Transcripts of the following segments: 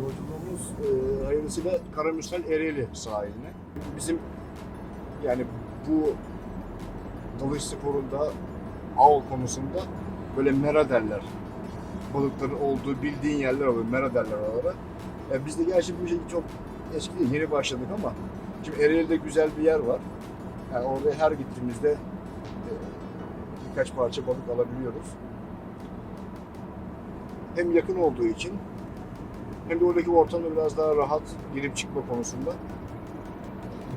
Yolculuğumuz e, hayırlısıyla Karamürsel Ereğli sahiline. Bizim yani bu dalış sporunda av konusunda böyle mera derler. Balıkların olduğu bildiğin yerler oluyor. Mera derler oralara. E, biz de gerçi bu şey çok eski yeni başladık ama şimdi Ereğli'de güzel bir yer var. Yani orada her gittiğimizde e, birkaç parça balık alabiliyoruz. Hem yakın olduğu için hem de oradaki ortamda biraz daha rahat girip çıkma konusunda.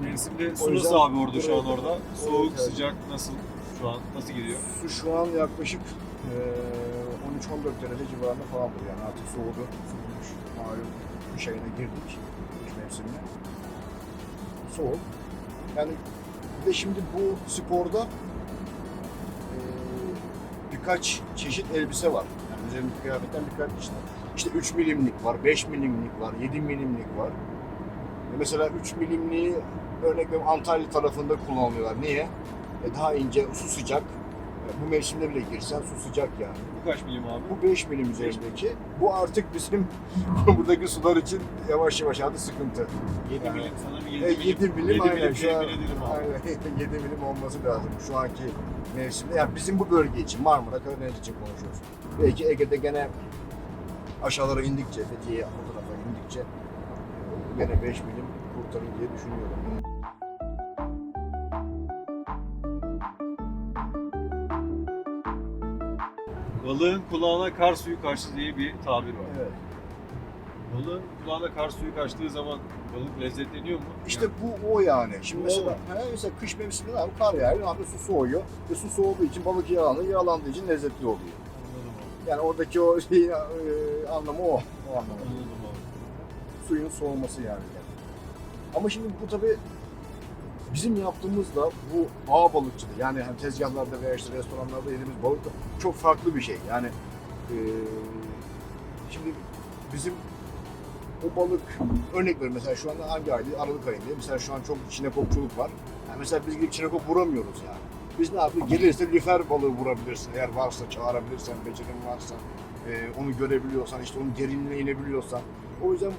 Mevsimde su nasıl abi orada şu an orada? Soğuk, Evet. sıcak nasıl? Şu an nasıl gidiyor? Su şu an yaklaşık eee, 13-14 derece civarında falandır yani artık soğudu. Soğumuş. Malum kış ayına girdik. Kış mevsimine. Soğuk. Yani de şimdi bu sporda eee, birkaç çeşit elbise var. Yani üzerindeki kıyafetten birkaç çeşit. İşte 3 milimlik var, 5 milimlik var, 7 milimlik var. E Mesela 3 milimliği örnek veriyorum Antalya tarafında kullanılıyorlar. Niye? E daha ince, su sıcak. E Bu mevsimde bile girsen su sıcak yani. Bu kaç milim abi? Bu 5 milim üzerindeki. Bu artık bizim buradaki sular için yavaş yavaş artık sıkıntı. 7 Yani- milim sanırım 7 E, milim. 7 milim, 7 aynen milim şu an. Aynen 7 milim olması lazım şu anki mevsimde. Yani bizim bu bölge için Marmara, Karadeniz için konuşuyoruz. Belki Ege'de gene aşağılara indikçe, Fethiye'ye o tarafa indikçe e, gene 5 milim kurtarır diye düşünüyorum. Balığın kulağına kar suyu kaçtı diye bir tabir var. Evet. Balığın kulağına kar suyu kaçtığı zaman balık lezzetleniyor mu? İşte bu o yani. Şimdi Bu mesela, o. he, mesela kış mevsiminde abi kar yağıyor, ne yapıyor? Su soğuyor. Ve su soğuduğu için balık yağlanıyor, yağlandığı için lezzetli oluyor. Anladım. Yani oradaki o şeyin e, anlamı o. O anlamı. Suyun soğuması yani. Ama şimdi bu tabi bizim yaptığımız da bu ağ balıkçılığı. Yani hani tezgahlarda veya işte restoranlarda yediğimiz balık da çok farklı bir şey. Yani e, şimdi bizim o balık örnek veriyorum mesela şu anda hangi aydı? Aralık ayında. Mesela şu an çok çinekopçuluk var. Yani mesela biz gidip çinekop vuramıyoruz yani. Biz ne yapıyoruz? Gelirse lüfer balığı vurabilirsin. Eğer varsa çağırabilirsen, becerin varsa, e, onu görebiliyorsan, işte onun derinliğine inebiliyorsan. O yüzden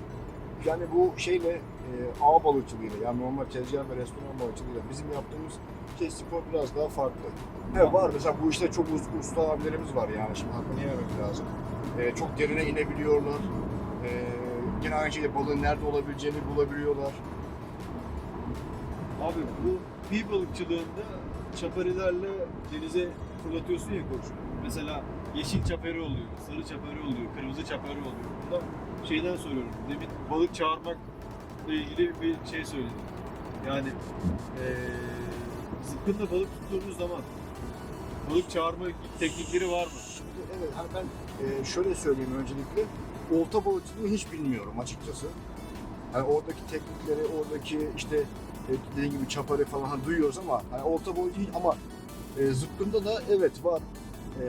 yani bu şeyle e, ağ balıkçılığıyla yani normal tezgah ve restoran balıkçılığıyla bizim yaptığımız şey spor biraz daha farklı. Evet var mesela bu işte çok us- usta abilerimiz var yani şimdi hakkını yememek lazım. E, çok derine inebiliyorlar. E, yine aynı şekilde balığın nerede olabileceğini bulabiliyorlar. Abi bu kıyı balıkçılığında çaparilerle denize fırlatıyorsun ya koç. Mesela yeşil çapari oluyor, sarı çapari oluyor, kırmızı çapari oluyor. Burada şeyden soruyorum. Demin balık çağırmakla ilgili bir şey söyledim. Yani eee zıpkınla balık tuttuğumuz zaman balık çağırma teknikleri var mı? Evet hani ben e, şöyle söyleyeyim öncelikle olta balıkçılığını hiç bilmiyorum açıkçası. Hani oradaki teknikleri, oradaki işte e, dediğim gibi çapari falan hani duyuyoruz ama hani olta balıkçı hiç ama e, zıpkında da evet var. E,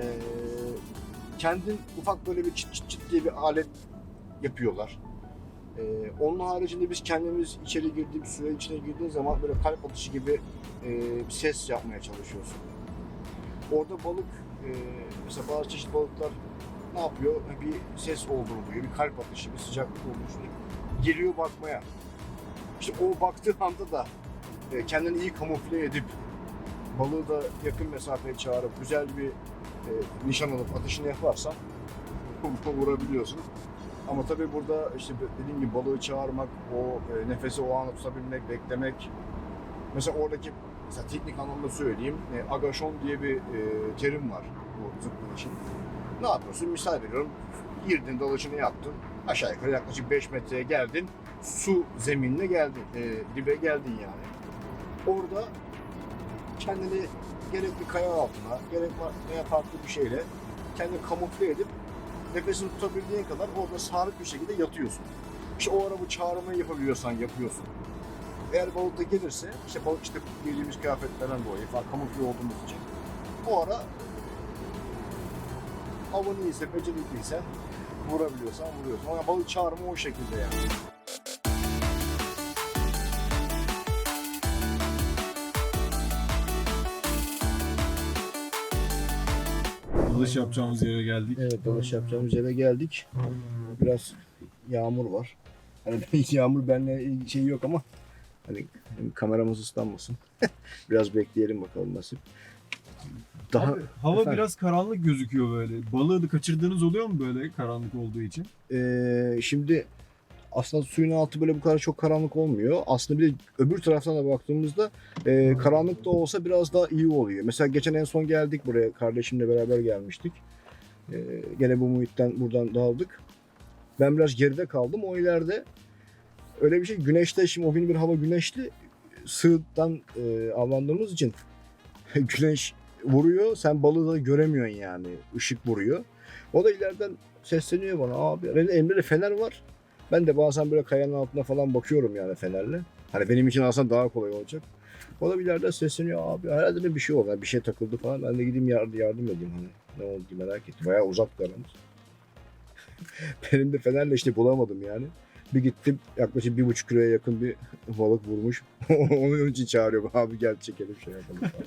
kendin ufak böyle bir çıt çıt çıt diye bir alet yapıyorlar. E, onun haricinde biz kendimiz içeri girdiğimiz süre içine girdiğin zaman böyle kalp atışı gibi e, bir ses yapmaya çalışıyorsun. Orada balık e, mesela bazı çeşit balıklar ne yapıyor? Bir ses olduğunu bir kalp atışı, bir sıcaklık olduğunu. Geliyor bakmaya. İşte o baktığı anda da e, kendini iyi kamufle edip balığı da yakın mesafeye çağırıp güzel bir e, nişan alıp atışını yaparsan vurabiliyorsun. Ama tabii burada işte dediğim gibi balığı çağırmak, o e, nefesi o anı tutabilmek, beklemek. Mesela oradaki mesela teknik anlamda söyleyeyim, e, diye bir e, terim var bu zıplama için. Ne yapıyorsun? Misal veriyorum, girdin dalışını yaptın, aşağı yukarı yaklaşık 5 metreye geldin, su zeminine geldin, e, dibe geldin yani. Orada kendini gerek bir kaya altına, gerek veya farklı bir şeyle kendini kamufle edip nefesini tutabildiğin kadar orada sabit bir şekilde yatıyorsun. İşte o ara bu çağrılmayı yapabiliyorsan yapıyorsun. Eğer balık da gelirse, işte balık işte giydiğimiz kıyafetlerden dolayı falan kamufle olduğumuz için o ara avın iyiyse, becerikliyse vurabiliyorsan vuruyorsun. Ama balık çağırma o şekilde yani. Dalış yapacağımız yere geldik. Evet dalış yapacağımız eve geldik. Biraz yağmur var. Hani yağmur ilgili şey yok ama hani kameramız ıslanmasın. Biraz bekleyelim bakalım nasip. Daha Abi, hava Efendim? biraz karanlık gözüküyor böyle. Balığı da kaçırdığınız oluyor mu böyle karanlık olduğu için? Ee, şimdi aslında suyun altı böyle bu kadar çok karanlık olmuyor. Aslında bir de öbür taraftan da baktığımızda e, karanlık da olsa biraz daha iyi oluyor. Mesela geçen en son geldik buraya kardeşimle beraber gelmiştik. E, gene bu muhitten buradan dağıldık. Ben biraz geride kaldım. O ileride öyle bir şey güneşte şimdi o gün bir hava güneşli sığdan e, avlandığımız için güneş vuruyor. Sen balığı da göremiyorsun yani. Işık vuruyor. O da ileriden sesleniyor bana abi. Elimde de fener var. Ben de bazen böyle kayanın altına falan bakıyorum yani fenerle. Hani benim için aslında daha kolay olacak. O da bir sesleniyor abi. Herhalde de bir şey oldu. Bir şey takıldı falan. Ben de gideyim yardım, yardım edeyim hani. Ne oldu diye merak ettim. Bayağı uzak aramız. benim de fenerle işte bulamadım yani. Bir gittim yaklaşık bir buçuk kiloya yakın bir balık vurmuş. Onun için çağırıyorum abi gel çekelim şey yapalım falan.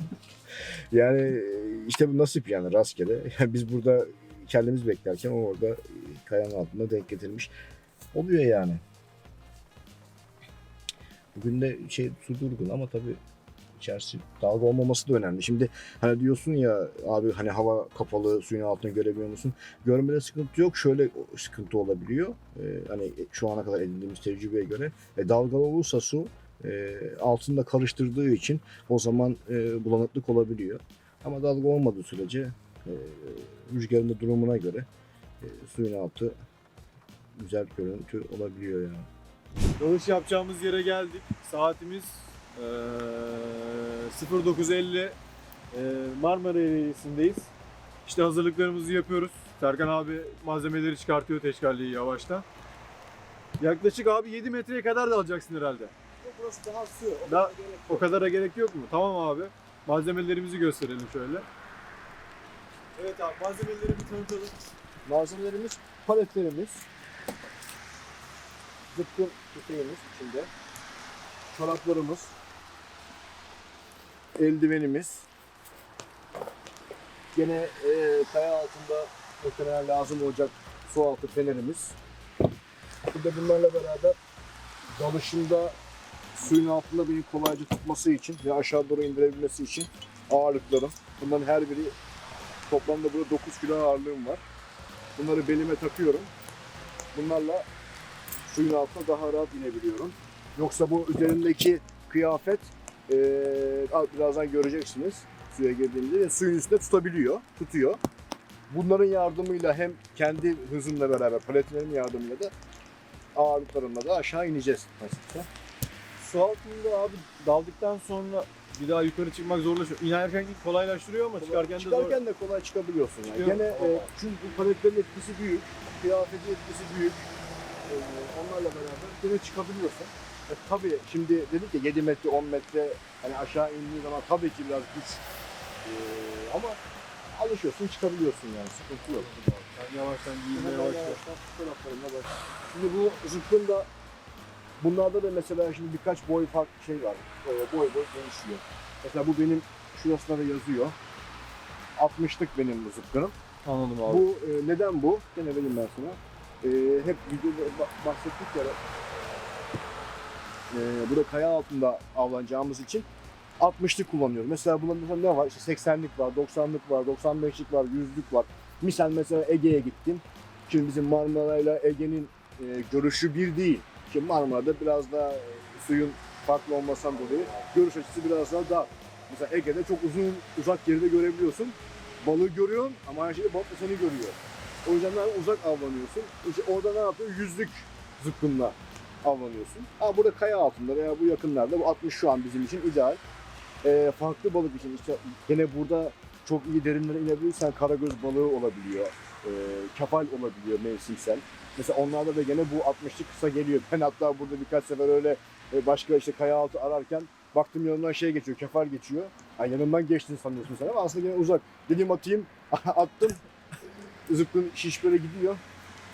yani işte bu nasip yani rastgele. Yani biz burada kendimiz beklerken o orada kayanın altında denk getirmiş. Oluyor yani. Bugün de şey su durgun ama tabii içerisi dalga olmaması da önemli. Şimdi hani diyorsun ya abi hani hava kapalı suyun altını görebiliyor musun? Görmede sıkıntı yok. Şöyle sıkıntı olabiliyor. Ee, hani şu ana kadar edindiğimiz tecrübeye göre e, dalgalı olursa su e, altında karıştırdığı için o zaman e, bulanıklık olabiliyor. Ama dalga olmadığı sürece e, rüzgarın da durumuna göre e, suyun altı güzel görüntü olabiliyor yani. Dalış yapacağımız yere geldik. Saatimiz eee 09.50 eee, Marmara Ereğlisi'ndeyiz. İşte hazırlıklarımızı yapıyoruz. Serkan abi malzemeleri çıkartıyor teşkalliyi yavaştan. Yaklaşık abi 7 metreye kadar da alacaksın herhalde. Burası daha su. O Daha- kadar gerek yok. O kadara gerek yok mu? Tamam abi. Malzemelerimizi gösterelim şöyle. Evet abi malzemeleri bir tanıtalım. Malzemelerimiz paletlerimiz, zıpkın tüfeğimiz içinde, çoraplarımız, eldivenimiz, gene e, kaya altında muhtemelen lazım olacak su altı fenerimiz. Bir de bunlarla beraber dalışımda suyun altında beni kolayca tutması için ve aşağı doğru indirebilmesi için ağırlıklarım. Bunların her biri toplamda burada 9 kilo ağırlığım var. Bunları belime takıyorum. Bunlarla suyun altına daha rahat inebiliyorum. Yoksa bu üzerimdeki kıyafet eee, birazdan göreceksiniz suya girdiğimde suyun üstünde tutabiliyor, tutuyor. Bunların yardımıyla hem kendi hızımla beraber paletlerin yardımıyla da ağırlıklarımla da aşağı ineceğiz nasipse. Su altında abi daldıktan sonra bir daha yukarı çıkmak zorlaşıyor. İnerken kolaylaştırıyor ama çıkarken de zor. Çıkarken de kolay çıkabiliyorsun yani. Gene e, çünkü paletlerin etkisi büyük, kıyafetin etkisi büyük. E, onlarla beraber gene çıkabiliyorsun. E, tabii şimdi dedik ya 7 metre 10 metre hani aşağı indiği zaman tabii ki biraz güç E, ama alışıyorsun çıkabiliyorsun yani sıkıntı yok. Sen yavaştan giyinmeye başla. yavaştan taraflarına bak. Şimdi bu zıpkın da bunlarda da mesela şimdi birkaç boy farklı şey var. E, boy boy değişiyor. Mesela bu benim şurasında da yazıyor. 60'lık benim bu zıpkınım. Anladım abi. Bu e, neden bu? Gene vereyim ben sana. E, hep videoda ba- bahsettik ya. E, burada kaya altında avlanacağımız için 60'lık kullanıyoruz. Mesela bunlarda ne var? İşte 80'lik var, 90'lık var, 95'lik var, 100'lük var. Misal mesela Ege'ye gittim. Şimdi bizim Marmara ile Ege'nin e, görüşü bir değil. Şimdi Marmara'da biraz daha e, suyun farklı olmasından dolayı görüş açısı biraz daha dar. Mesela Ege'de çok uzun uzak geride görebiliyorsun balığı görüyorsun ama aynı şekilde balık da seni görüyor. O yüzden daha uzak avlanıyorsun. İşte orada ne yapıyor? Yüzlük zıpkınla avlanıyorsun. Ha burada kaya altında veya bu yakınlarda bu 60 şu an bizim için ideal. Ee, farklı balık için işte gene burada çok iyi derinlere inebilirsen karagöz balığı olabiliyor. Ee, kefal olabiliyor mevsimsel. Mesela onlarda da gene bu 60'lık kısa geliyor. Ben hatta burada birkaç sefer öyle e, başka işte kaya altı ararken baktım yanından şey geçiyor, kefal geçiyor. Yani yanından geçtiğini sanıyorsun sen ama aslında gene uzak. Dedim atayım, attım. Zıpkın şiş böyle gidiyor.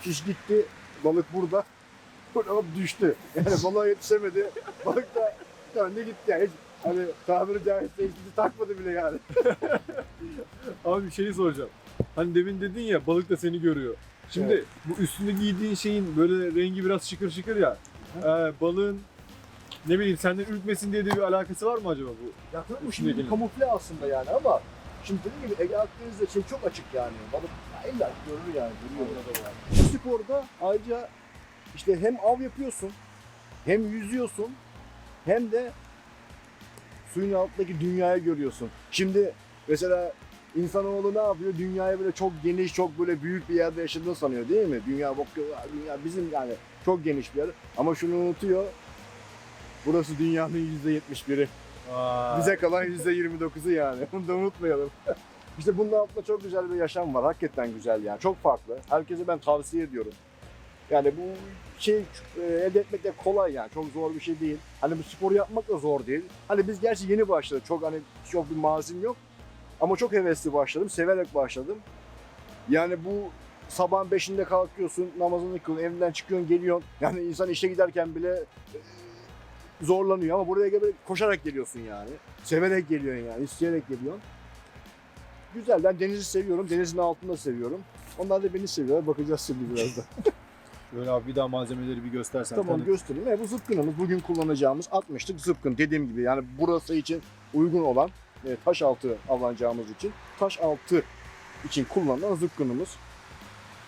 Şiş gitti, balık burada. Böyle hop düştü. Yani balığa yetişemedi. Balık da döndü gitti yani. Hiç, hani tabiri caizse hiç takmadı bile yani. Abi bir şeyi soracağım. Hani demin dedin ya balık da seni görüyor. Şimdi Evet. bu üstünde giydiğin şeyin böyle rengi biraz şıkır şıkır ya. Ee, balığın ne bileyim senden ürkmesin diye de bir alakası var mı acaba bu? Ya tabii bu şimdi kamufle aslında yani ama Şimdi dediğim gibi Ege Akdeniz'de şey çok açık yani. Balık ya illa görür yani. Görüyor. Bu sporda ayrıca işte hem av yapıyorsun, hem yüzüyorsun, hem de suyun altındaki dünyayı görüyorsun. Şimdi mesela İnsanoğlu ne yapıyor? Dünyayı böyle çok geniş, çok böyle büyük bir yerde yaşadığını sanıyor değil mi? Dünya bakıyor, dünya bizim yani çok geniş bir yer. Ama şunu unutuyor. Burası dünyanın %71'i. Vay. Bize kalan %29'u yani. Bunu da unutmayalım. işte bunun altında çok güzel bir yaşam var. Hakikaten güzel yani. Çok farklı. Herkese ben tavsiye ediyorum. Yani bu şey e, elde etmek de kolay yani. Çok zor bir şey değil. Hani bu spor yapmak da zor değil. Hani biz gerçi yeni başladık. Çok hani çok bir mazim yok. Ama çok hevesli başladım. Severek başladım. Yani bu sabahın beşinde kalkıyorsun, namazını kılıyorsun, evinden çıkıyorsun, geliyorsun. Yani insan işe giderken bile e, zorlanıyor ama buraya böyle koşarak geliyorsun yani. Severek geliyorsun yani, isteyerek geliyorsun. Güzel, ben denizi seviyorum, denizin altında seviyorum. Onlar da beni seviyorlar, bakacağız şimdi birazdan. Böyle abi bir daha malzemeleri bir göstersen. tamam tanıt. göstereyim. E, bu zıpkınımız bugün kullanacağımız 60'lık zıpkın dediğim gibi yani burası için uygun olan e, taş altı avlanacağımız için taş altı için kullanılan zıpkınımız.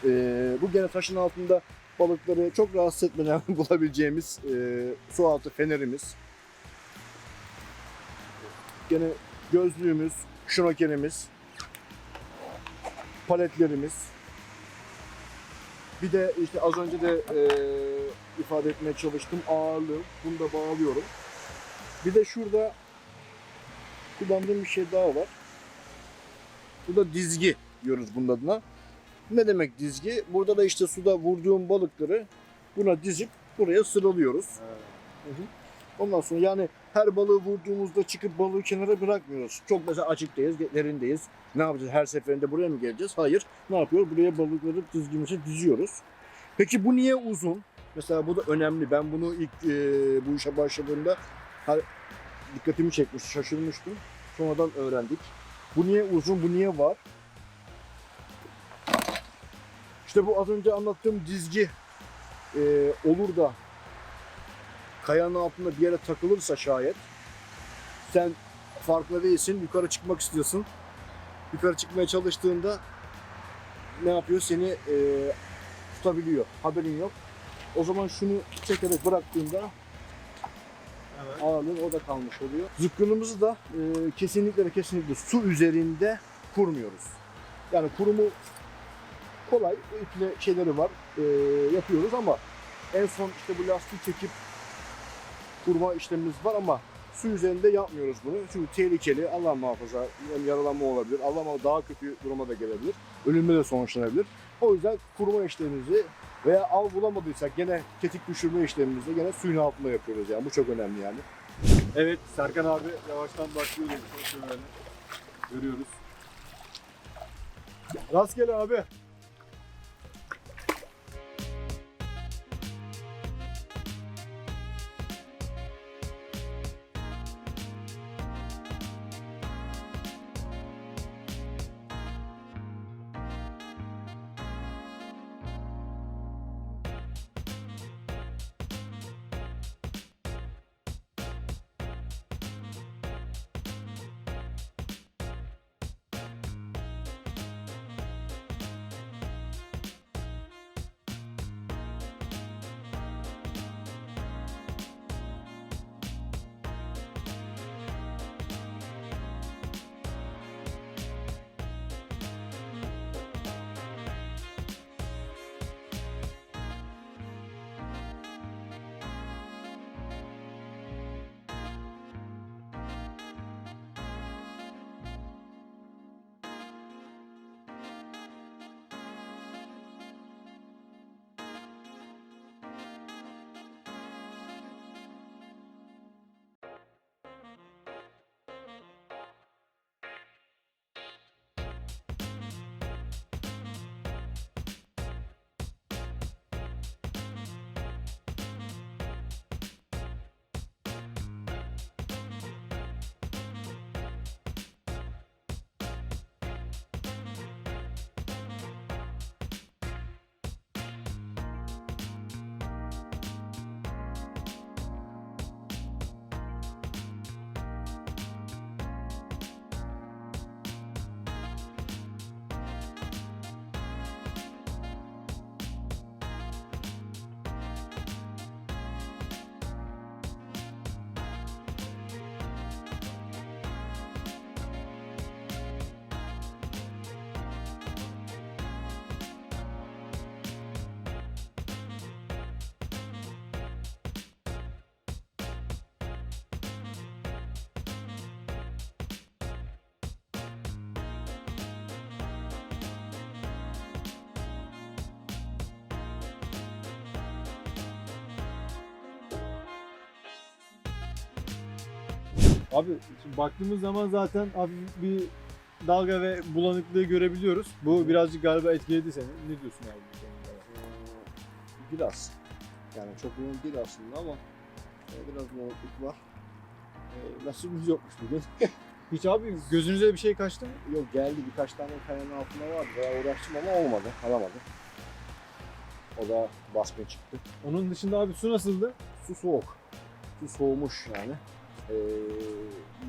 E, bu gene taşın altında balıkları çok rahatsız etmeden bulabileceğimiz e, su altı fenerimiz. Gene gözlüğümüz, şnokelimiz, paletlerimiz. Bir de işte az önce de e, ifade etmeye çalıştım ağırlığı. Bunu da bağlıyorum. Bir de şurada kullandığım bir şey daha var. Bu da dizgi diyoruz bunun adına. Ne demek dizgi? Burada da işte suda vurduğum balıkları buna dizip buraya sıralıyoruz. Ondan sonra yani her balığı vurduğumuzda çıkıp balığı kenara bırakmıyoruz. Çok mesela açıktayız, derindeyiz. Ne yapacağız? Her seferinde buraya mı geleceğiz? Hayır. Ne yapıyoruz? Buraya balıkları dizgimize diziyoruz. Peki bu niye uzun? Mesela bu da önemli. Ben bunu ilk e, bu işe başladığımda ha- dikkatimi çekmiş, şaşırmıştım. Sonradan öğrendik. Bu niye uzun, bu niye var? İşte bu az önce anlattığım dizgi e, olur da kayanın altında bir yere takılırsa şayet sen farkında değilsin yukarı çıkmak istiyorsun yukarı çıkmaya çalıştığında ne yapıyor seni e, tutabiliyor haberin yok o zaman şunu çekerek bıraktığında Evet. ağırlığın orada kalmış oluyor. Zıpkınımızı da e, kesinlikle ve kesinlikle su üzerinde kurmuyoruz. Yani kurumu kolay, iple şeyleri var, e, yapıyoruz ama en son işte bu lastiği çekip kurma işlemimiz var ama su üzerinde yapmıyoruz bunu. Çünkü tehlikeli, Allah muhafaza hem yaralanma olabilir, Allah muhafaza daha kötü duruma da gelebilir, ölümle de sonuçlanabilir. O yüzden kurma işlemimizi veya av bulamadıysak gene tetik düşürme işlemimizi gene suyun altında yapıyoruz yani bu çok önemli yani. Evet Serkan abi yavaştan başlıyor. Şöyle görüyoruz. Rastgele abi. Abi şimdi baktığımız zaman zaten hafif bir dalga ve bulanıklığı görebiliyoruz. Bu birazcık galiba etkiledi seni. Ne diyorsun abi bu konuda? Ee, biraz. Yani çok yoğun değil aslında ama e, biraz yoğunluk var. E, nasibimiz yokmuş bugün. Hiç abi gözünüze bir şey kaçtı mı? Yok geldi birkaç tane kayanın altında vardı. Bayağı uğraştım ama olmadı. Alamadım. O da baskın çıktı. Onun dışında abi su nasıldı? Su soğuk. Su soğumuş yani. Ee,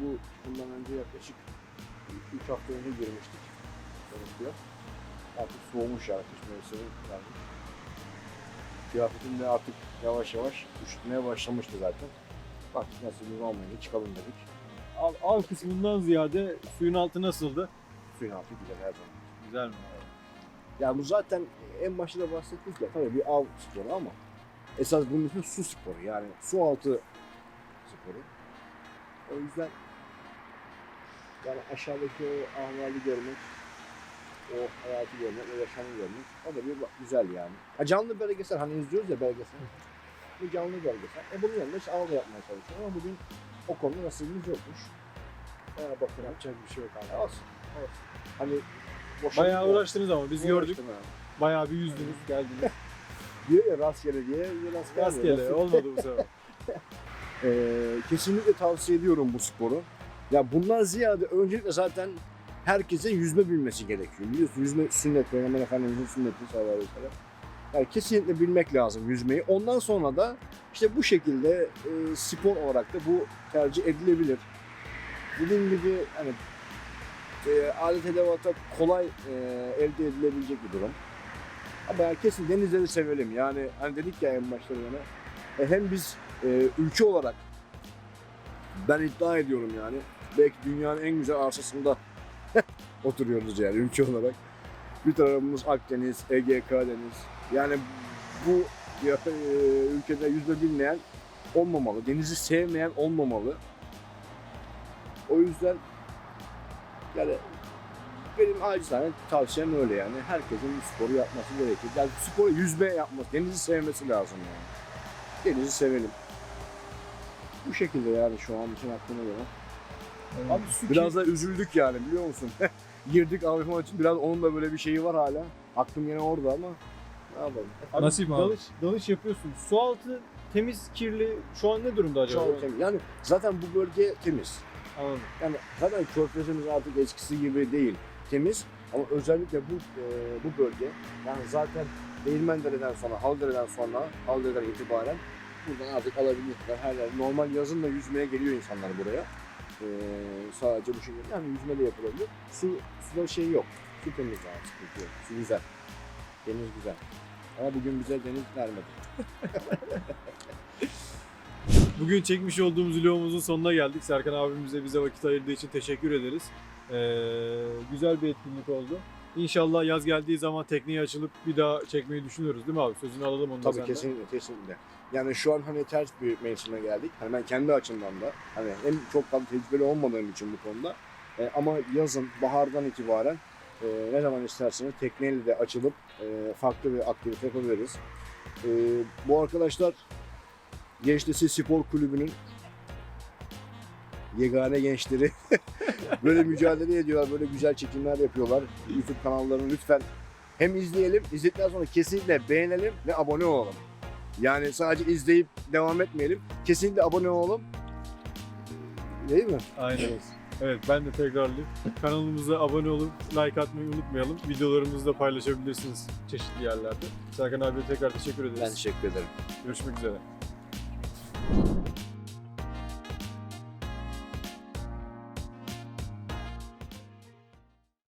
bu bundan önce yaklaşık 3 hafta önce girmiştik. Gerekiyor. Artık soğumuş yani kış mevsimi geldi. Kıyafetim de artık yavaş yavaş üşütmeye başlamıştı zaten. Baktık nasibimiz olmayınca çıkalım dedik. Av, av kısmından ziyade suyun altı nasıldı? Suyun altı güzel her zaman. Güzel mi? Yani bu zaten en başta da bahsettik ya tabii bir av sporu ama esas bunun ismi su sporu yani su altı sporu. O yüzden yani aşağıdaki o ahvali görmek, o hayatı görmek, o yaşamı görmek o da bir güzel yani. Ha canlı belgesel hani izliyoruz ya belgesel. Bu canlı belgesel. E bunun yanında işte av da yapmaya çalışıyorum ama bugün o konuda nasibimiz yokmuş. Bana bakın yapacak bir şey yok abi. Olsun. Olsun. Hani boşa Bayağı uğraştınız ama biz gördük. Bayağı bir yüzdünüz, geldiniz. Diyor ya rastgele diye. Rastgele. Rastgele olmadı bu sefer. Ee, kesinlikle tavsiye ediyorum bu sporu. Ya bundan ziyade öncelikle zaten herkesin yüzme bilmesi gerekiyor. Biliyorsun yüzme sünnet, Peygamber Efendimiz'in sünneti sallallahu aleyhi ve sellem. Yani kesinlikle bilmek lazım yüzmeyi. Ondan sonra da işte bu şekilde e, spor olarak da bu tercih edilebilir. Dediğim gibi hani e, alet edevata kolay e, elde edilebilecek bir durum. Ama yani kesin denizleri sevelim. Yani hani dedik ya en başta yana. E, hem biz e, ülke olarak ben iddia ediyorum yani belki dünyanın en güzel arsasında oturuyoruz yani ülke olarak. Bir tarafımız Akdeniz, Ege, Karadeniz. Yani bu ya, e, ülkede yüzme bilmeyen olmamalı. Denizi sevmeyen olmamalı. O yüzden yani benim acizane tavsiyem öyle yani. Herkesin sporu yapması gerekir. Yani sporu yüzme yapması, denizi sevmesi lazım yani. Denizi sevelim. Bu şekilde yani şu an için aklıma gelen. Abi su Biraz da üzüldük yani biliyor musun? Girdik AVM için biraz onun da böyle bir şeyi var hala. Aklım yine orada ama ne yapalım. Abi, Nasip abi. dalış, dalış yapıyorsun. Su altı temiz, kirli. Şu an ne durumda acaba? Şu an temiz. Yani zaten bu bölge temiz. Anladım. Yani zaten körfezimiz artık eskisi gibi değil. Temiz ama özellikle bu e, bu bölge yani zaten Değirmendere'den sonra, Haldere'den sonra, Haldere'den itibaren buradan artık alabilecekler her yer. Normal yazın da yüzmeye geliyor insanlar buraya. E, sadece bu şekilde yani yüzme de yapılabilir. Su, suda şey yok. Su temiz sıkıntı yok. Su güzel. Deniz güzel. Ama bugün bize deniz vermedi. Bugün çekmiş olduğumuz vlogumuzun sonuna geldik. Serkan abimize bize vakit ayırdığı için teşekkür ederiz. Ee, güzel bir etkinlik oldu. İnşallah yaz geldiği zaman tekneye açılıp bir daha çekmeyi düşünüyoruz değil mi abi? Sözünü alalım onu da Tabii senden. kesinlikle kesinlikle. Yani şu an hani ters bir mevsime geldik. Hani ben kendi açımdan da hani hem çok fazla tecrübeli olmadığım için bu konuda e, ama yazın bahardan itibaren e, ne zaman isterseniz tekneyle de açılıp e, farklı bir aktivite yapabiliriz. E, bu arkadaşlar Gençlisi Spor Kulübü'nün yegane gençleri böyle mücadele ediyorlar, böyle güzel çekimler yapıyorlar. YouTube kanallarını lütfen hem izleyelim, izledikten sonra kesinlikle beğenelim ve abone olalım. Yani sadece izleyip devam etmeyelim. Kesinlikle abone olalım. Değil mi? Aynen. Evet. Evet ben de tekrarlayayım. Kanalımıza abone olup like atmayı unutmayalım. Videolarımızı da paylaşabilirsiniz çeşitli yerlerde. Serkan abiye tekrar teşekkür ederiz. Ben teşekkür ederim. Görüşmek üzere.